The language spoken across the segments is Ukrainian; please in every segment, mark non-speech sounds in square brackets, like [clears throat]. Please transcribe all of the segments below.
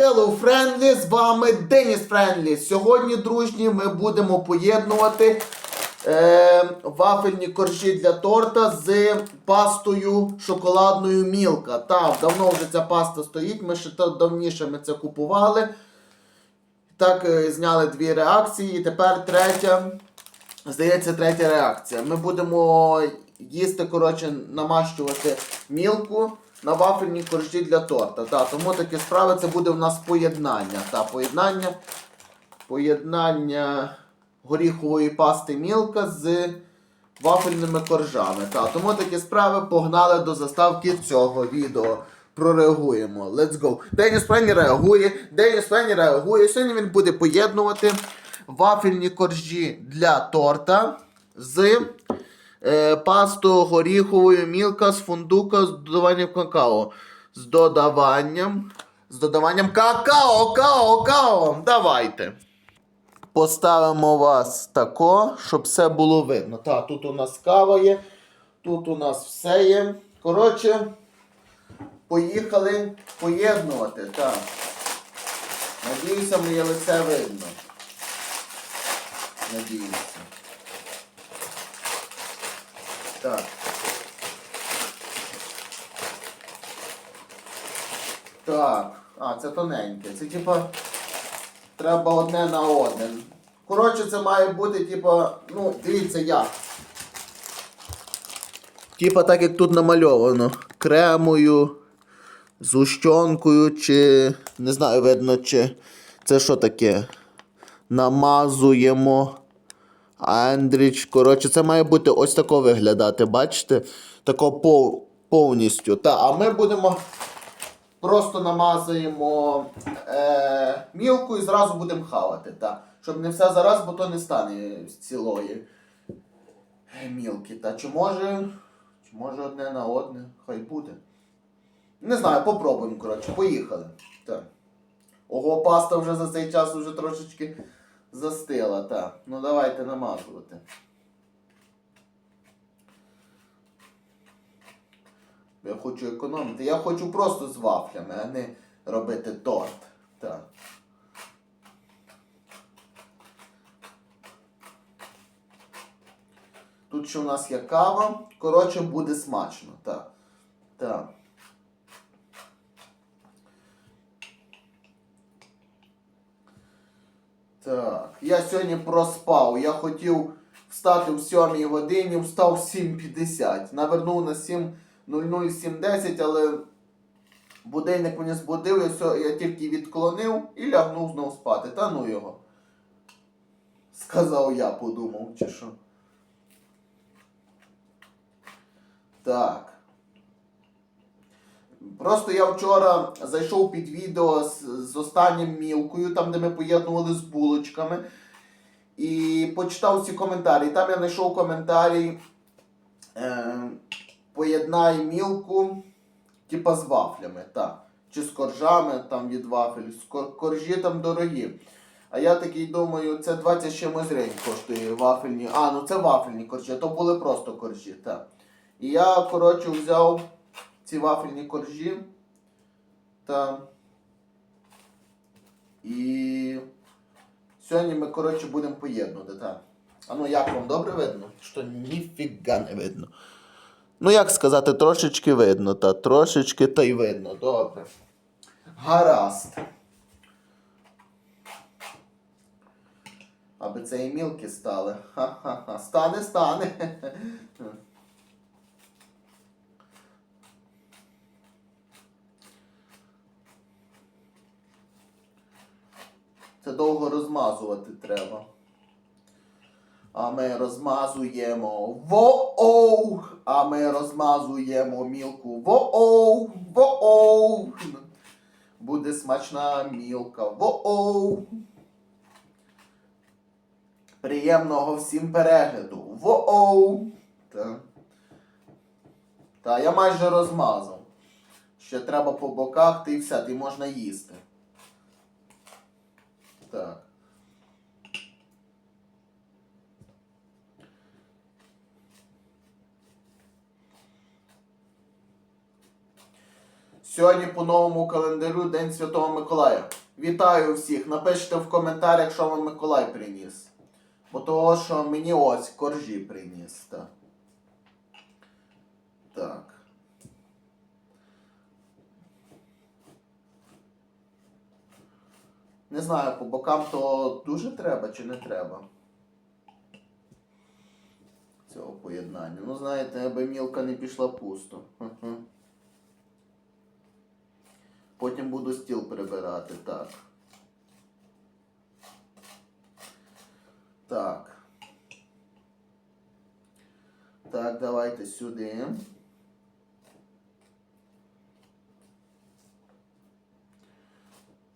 Hello Friendly, з вами Деніс Френдлі. Сьогодні, дружні, ми будемо поєднувати е, вафельні коржі для торта з пастою шоколадною Мілка. Так, давно вже ця паста стоїть, ми ще давніше ми це купували. Так, е, зняли дві реакції, і тепер третя. Здається, третя реакція. Ми будемо їсти, коротше, намащувати мілку на вафельні коржі для торта. Та, тому такі справи це буде у нас поєднання. Та, поєднання, поєднання горіхової пасти мілка з вафельними коржами. Та, тому такі справи погнали до заставки цього відео. Прореагуємо. Let's go. Деніс Фенні реагує. Деніс Фенні реагує. Сьогодні він буде поєднувати вафельні коржі для торта з е, пастою горіховою мілка з фундука з додаванням какао. З додаванням. З додаванням какао, као, као. Давайте. Поставимо вас тако, щоб все було видно. Так, тут у нас кава є, тут у нас все є. Коротше, поїхали поєднувати. Так. Надіюся, моє лице видно. Надіюся. Так. Так. А, це тоненьке. Це типа треба одне на одне. Коротше, це має бути, типа, ну, дивіться як. Типа так, як тут намальовано. Кремою, зущенкою, чи. Не знаю, видно, чи це що таке. Намазуємо. Андріч. Коротше, це має бути ось тако виглядати, бачите? Тако пов... повністю. Та, а ми будемо просто намазуємо е... мілку і зразу будемо хавати. Та. Щоб не все зараз, бо то не стане цілої е, мілки. Та чи може. Чи може одне на одне? Хай буде. Не знаю, попробуємо, коротше, поїхали. Так. Ого, паста вже за цей час вже трошечки застила, так. Ну давайте намазувати. Я хочу економити. Я хочу просто з вафлями, а не робити торт. Так. Тут ще у нас є кава. Коротше, буде смачно. Так. Так. Так, я сьогодні проспав. Я хотів встати в 7 годині, встав в 7.50. Навернув на 7.00-7.10, але будильник мене збудив, я, я тільки відклонив і лягнув знов спати. Та ну його. Сказав я, подумав, чи що. Так. Просто я вчора зайшов під відео з, з останнім мілкою, там де ми поєднували з булочками. І почитав ці коментарі. Там я знайшов коментарі. Е, поєднай мілку, типа з вафлями. так. Чи з коржами там від вафель. Кор- коржі там дорогі. А я такий думаю, це 20 з чимось гривень коштує вафельні. А, ну це вафельні коржі, то були просто коржі. так. І я, коротше, взяв ці вафельні коржі. Та. І сьогодні ми, коротше, будемо поєднувати, так. А ну як вам добре видно? Що ніфіга не видно. Ну, як сказати, трошечки видно, та трошечки та й видно. Добре. Гаразд. Аби це і мілки стали. Ха-ха-ха. Стане, стане. [laughs] Це довго розмазувати треба. А ми розмазуємо вооу! А ми розмазуємо мілку вооу! Вооу! Буде смачна мілка. Вооу! Приємного всім перегляду. Вооу! Та. Та я майже розмазав. Ще треба по боках, ти все, ти можна їсти. Так. Сьогодні по новому календарю День Святого Миколая. Вітаю всіх! Напишіть в коментарях, що вам Миколай приніс. Бо того, що мені ось коржі приніс. Так. Так. Не знаю, по бокам то дуже треба чи не треба. Цього поєднання. Ну, знаєте, аби мілка не пішла пусто. Хе-хе. Потім буду стіл прибирати, так. Так. Так, давайте сюди.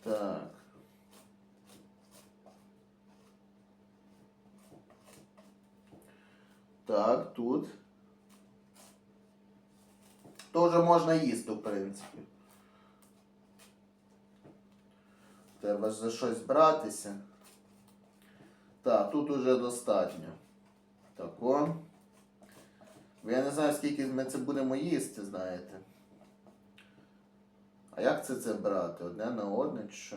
Так. Так, тут. То вже можна їсти, в принципі. Треба за щось братися. Так, тут уже достатньо. Тако. Бо Я не знаю, скільки ми це будемо їсти, знаєте. А як це це брати? Одне на одне чи що?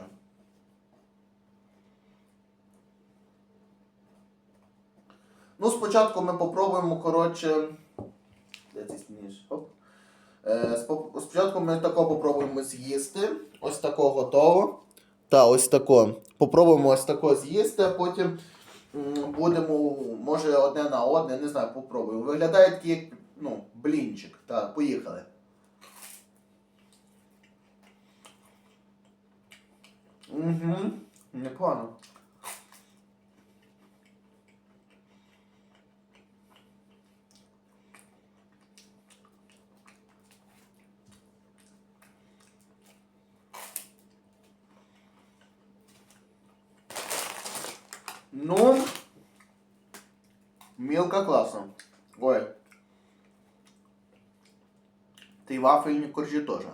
Ну, спочатку ми попробуємо, коротше. Де цей ніж? Оп. Е, спо- спочатку ми тако попробуємо з'їсти. Ось тако готово. Та, ось тако. Попробуємо ось тако з'їсти, а потім будемо, може, одне на одне, не знаю, попробуємо. Виглядає такий, як, ну, блінчик. Так, поїхали. Угу, непогано. Ну, мелко классно. Ой. Ты вафельник коржи тоже.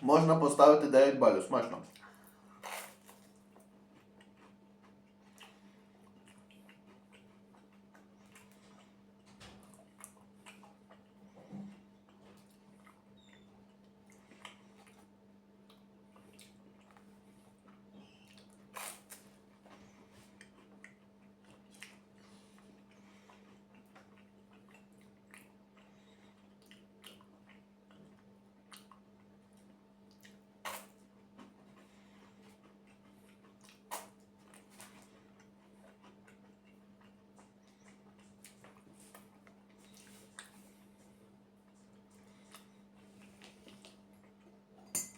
Можна поставити 9 балів, смачно.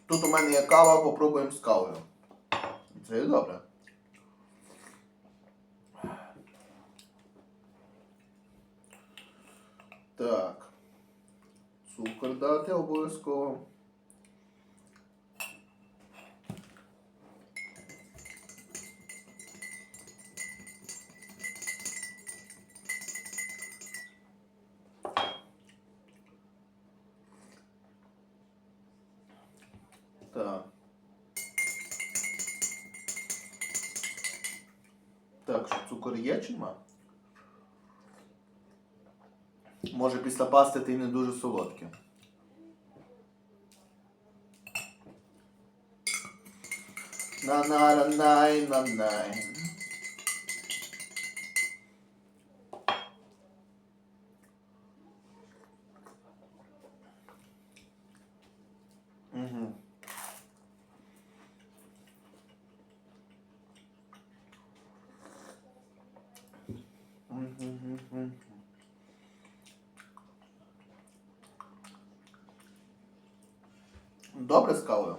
Тут у мене є кава, попробуємо з кавою. Це добре. Цукор? Може після пасти ти не дуже солодке. на на на най на най Угу. Мгм. Добре з кавою?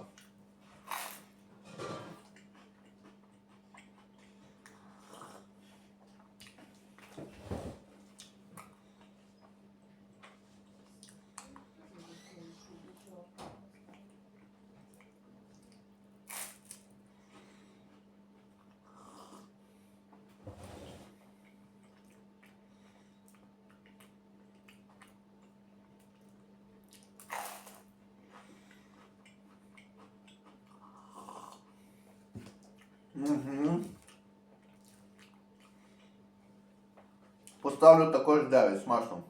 Поставлю також 9, смачно.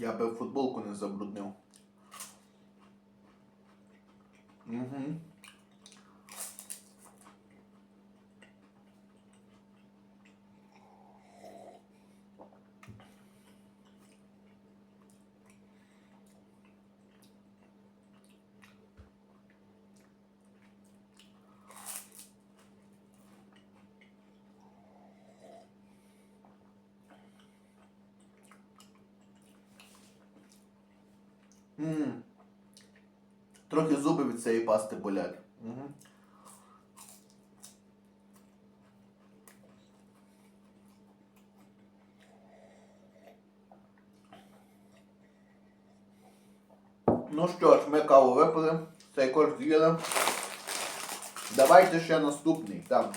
Я би футболку не забруднив. Угу. Цієї пасти болять. Угу. Ну що ж, ми каву випили, цей корж з'їли. Давайте ще наступний. Так.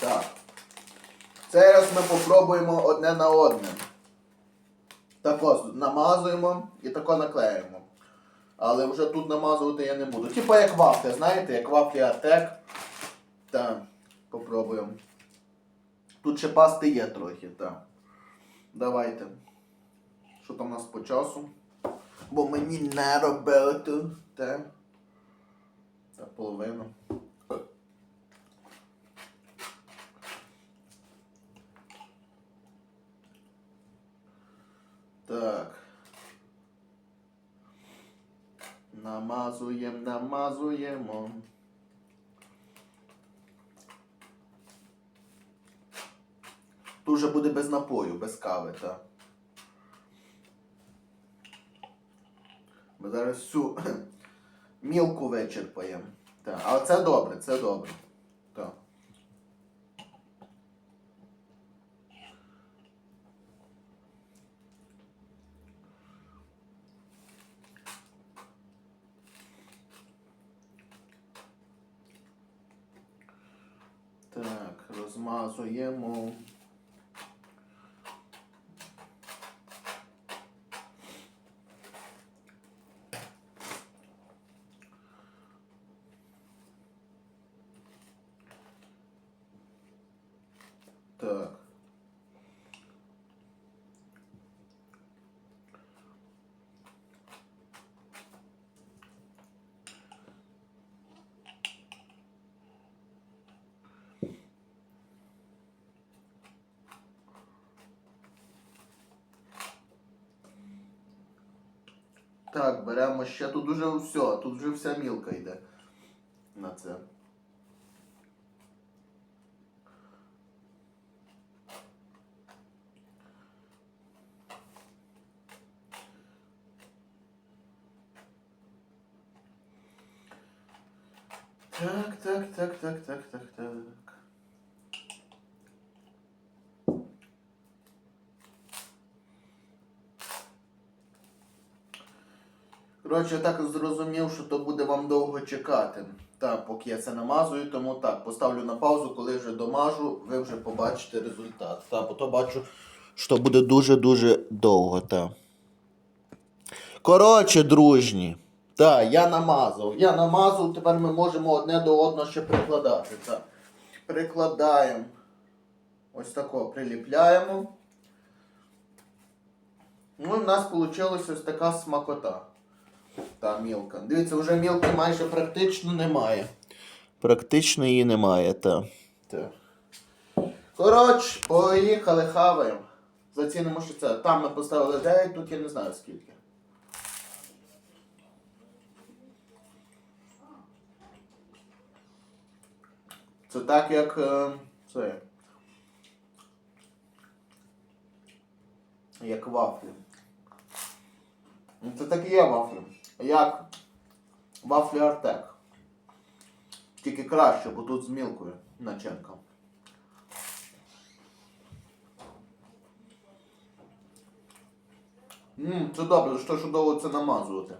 Так. Цей раз ми попробуємо одне на одне. Так ось намазуємо і тако наклеїмо. Але вже тут намазувати я не буду. Типа як вафля, знаєте, як вафлі Артек. Так, попробуємо. Тут ще пасти є трохи, так. Давайте. Що там у нас по часу? Бо мені не робили тут. Та половину. Так. Намазуємо, намазуємо. Тут вже буде без напою, без кави, так. Ми зараз всю [clears throat] мілку вичерпаємо. Так. Але це добре, це добре. Так. Так, розмазуємо. Ще тут уже все, тут вже вся мілка йде на це. Так, так, так, так, так, так, так. Коротше, я так зрозумів, що то буде вам довго чекати. Так, поки я це намазую, тому так, поставлю на паузу, коли вже домажу, ви вже побачите результат. Так, бо то бачу, що буде дуже-дуже довго, так. Коротше, дружні. Так, я намазав. Я намазав, тепер ми можемо одне до одного ще прикладати. Так. Прикладаємо. Ось тако приліпляємо. Ну, в нас вийшла ось така смакота. Та мілка. Дивіться, вже мілки майже практично немає. Практично її немає, та. Так. Коротше, поїхали, хаваємо. Зацінимо, що це. Там ми поставили 9, тут я не знаю скільки. Це так як. е, Це. Як вафлі. Ну, Це так і є вафлі. Як вафлі Артек. Тільки краще, бо тут з мілкою начинка. Ммм, це добре, що чудово це намазувати.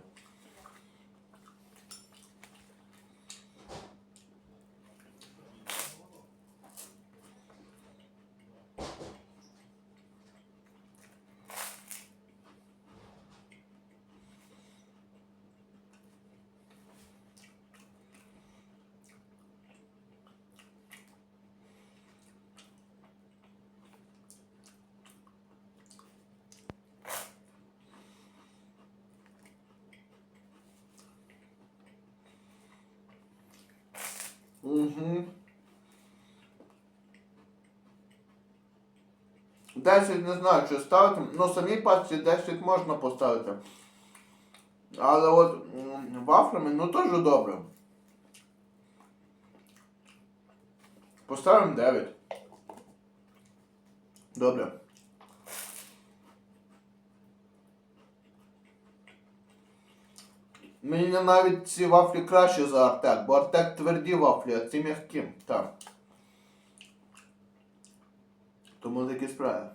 Угу. 10 не знаю, чи ставити. Ну, самій пачці 10 можна поставити. Але от вафлями, ну теж добре. Поставимо 9. Добре. Мені навіть ці вафлі краще за Артек, бо Артек тверді вафлі, а ці м'які. Так. Тому такі справи.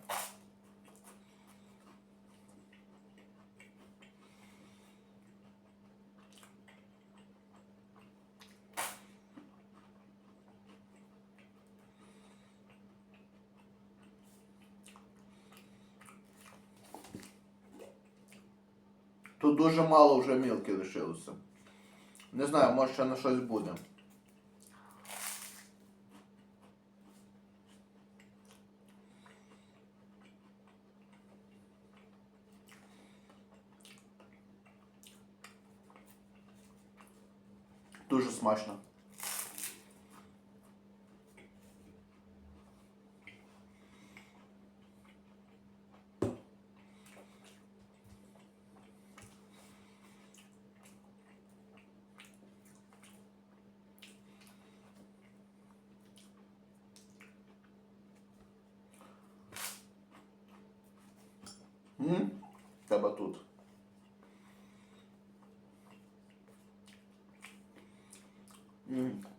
Тут дуже мало вже мілки лишилося. Не знаю, може ще на щось буде. Дуже смачно.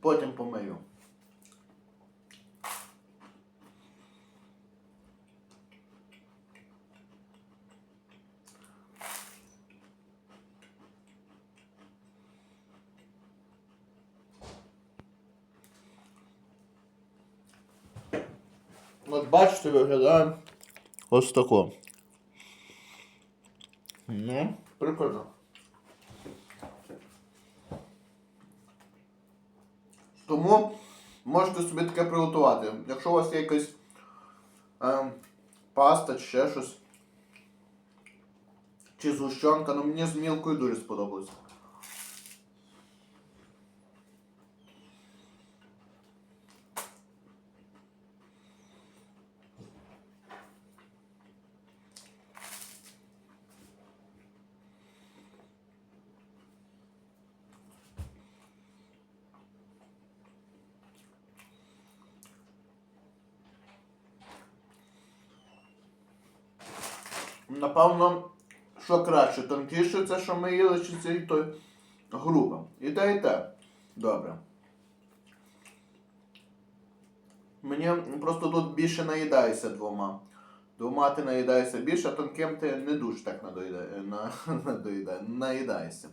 Потім помию. От бачите, виглядає ось тако. Ну, прикольно. Тому можете собі таке приготувати. Якщо у вас є якась ем, паста чи ще щось. Чи згущенка, ну мені з мілкою дуже сподобалось. Напевно, що краще, тонкіше це, що ми їли, чи це і той грубо. І те, і те. Добре. Мені просто тут більше наїдається двома. Двома ти наїдаєшся більше, а тонким ти не дуже так надоїда... на... [laughs] наїдаєшся.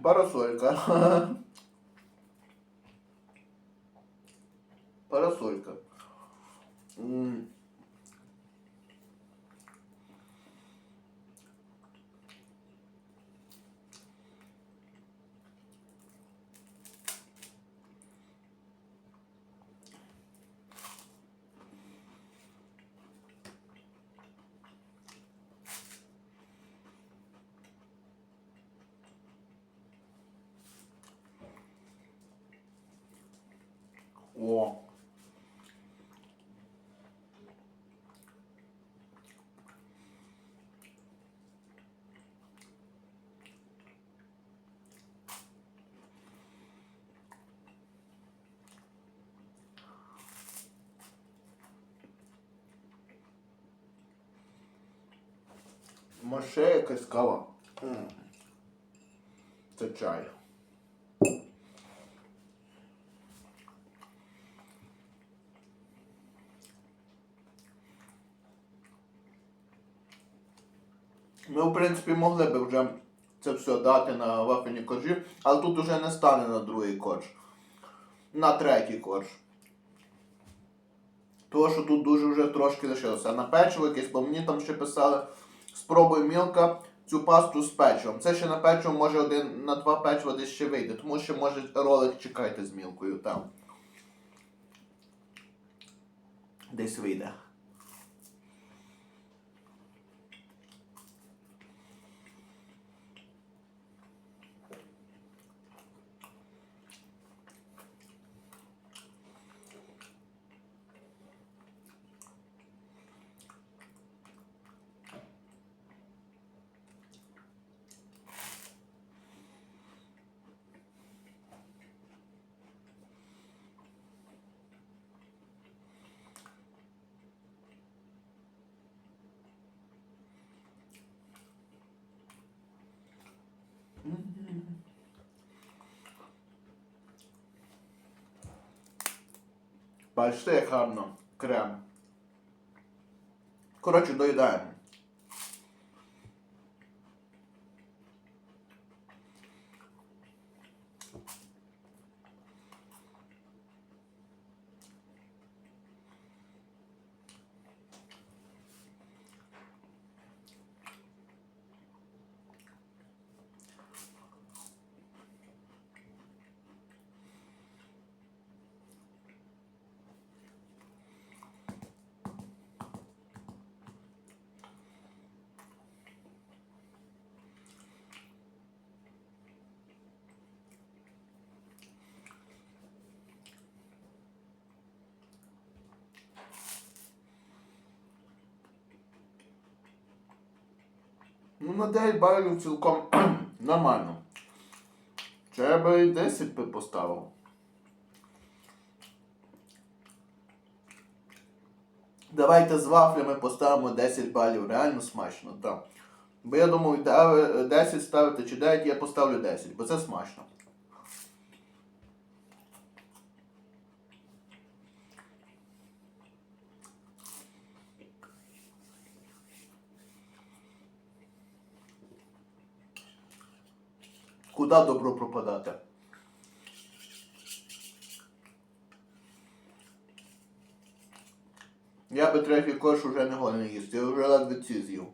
para sua casa. [laughs] О. Маше якась кава. Це чай. Ми, в принципі, могли би вже це все дати на вафельні коржі, але тут уже не стане на другий корж. На третій корж. Тому що тут дуже вже трошки лишилося. На печиво якесь, бо мені там ще писали, спробуй мілка цю пасту з печивом. Це ще на печиво може один на два печива десь ще вийде, тому що може ролик чекайте з мілкою там. Десь вийде. Бачите, як крем. Коротше, доїдаємо. Ну, на 9 балів цілком [clears throat] нормально. Треба і 10 би поставив. Давайте з вафлями поставимо 10 балів. Реально смачно, так. Бо я думаю, 10 ставити чи 9, я поставлю 10, бо це смачно. Куда добро пропадати? Я би третій кош уже не годен їсти, я вже ледве ці з'їв.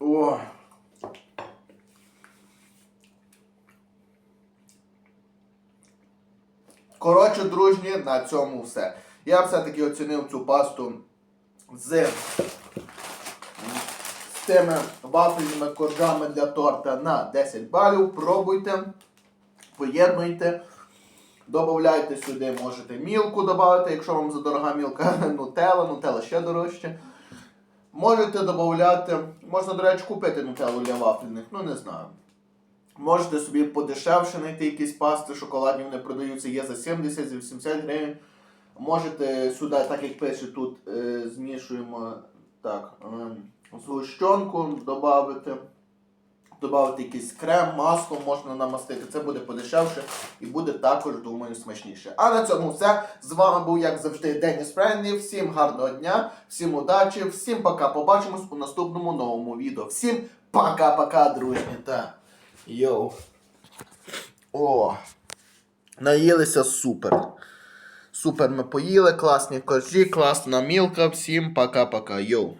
О. Коротше, дружні, на цьому все. Я все-таки оцінив цю пасту з тими вафельними коржами для торта на 10 балів. Пробуйте, поєднуйте. Добавляйте сюди, можете мілку додати, якщо вам задорога мілка [laughs] нутелла, нутелла ще дорожче. Можете додати, можна, до речі, купити нутеллу для вафельних, ну не знаю. Можете собі подешевше знайти якісь пасти шоколадні, вони продаються, є за 70, за 80 гривень. Можете сюди, так як пише тут, е, змішуємо так, е, згущенку додати. Додати якийсь крем, масло можна намастити, це буде подешевше і буде також, думаю, смачніше. А на цьому все. З вами був, як завжди, Деніс Френлі. Всім гарного дня, всім удачі, всім пока. Побачимось у наступному новому відео. Всім пока-пока, дружні. Та. Йоу. О. Наїлися супер. Супер ми поїли, класні коржі, класна мілка. Всім пока-пока. Йоу.